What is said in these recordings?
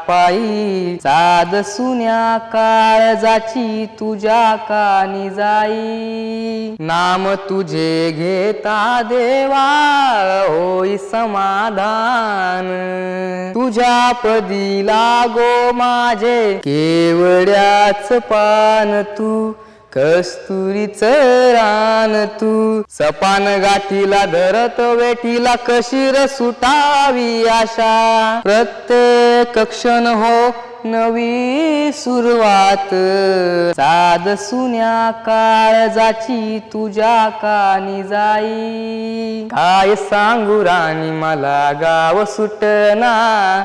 पायी साध सुन्या काळजाची तुझ्या कानी जाई. नाम तुझे घेता देवा होई समाधान. तुझ्या पदी लागो माझे केवड्याच पान तू कस्तुरीच रान तू. सपान गाठीला धरत वेठीला कशीर सुटावी आशा. प्रत्येक कक्षण हो नवी सुरुवात. साध सुन्या काळजाची तुझ्या कानी जाई. काय सांगू राणी मला गाव सुटना.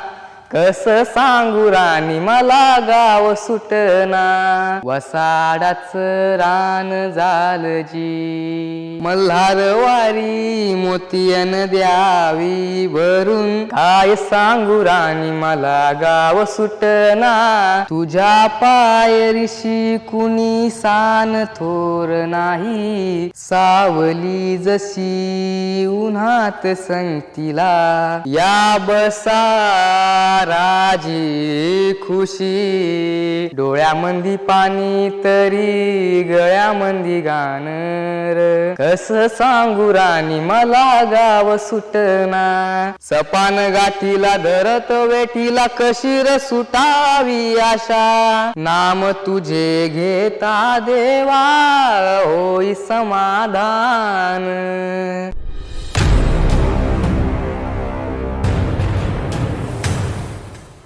कस सांगू राणी मला गाव सुटना. वसाडाच रान झाल जी. मल्हार वारी मोतियन द्यावी भरून. काय सांगू राणी मला गाव सुटना. तुझ्या पायरीशी कुणी सान थोर नाही. सावली जशी उन्हात संगतीला. या बसा राजी खुशी. डोळ्यामंदी पाणी तरी गळ्यामंदी गाणर कस सांगू राणी मला गाव सुटना सपान गाठीला धरत वेठीला कशीर सुटावी आशा. नाम तुझे घेता देवा होई समाधान.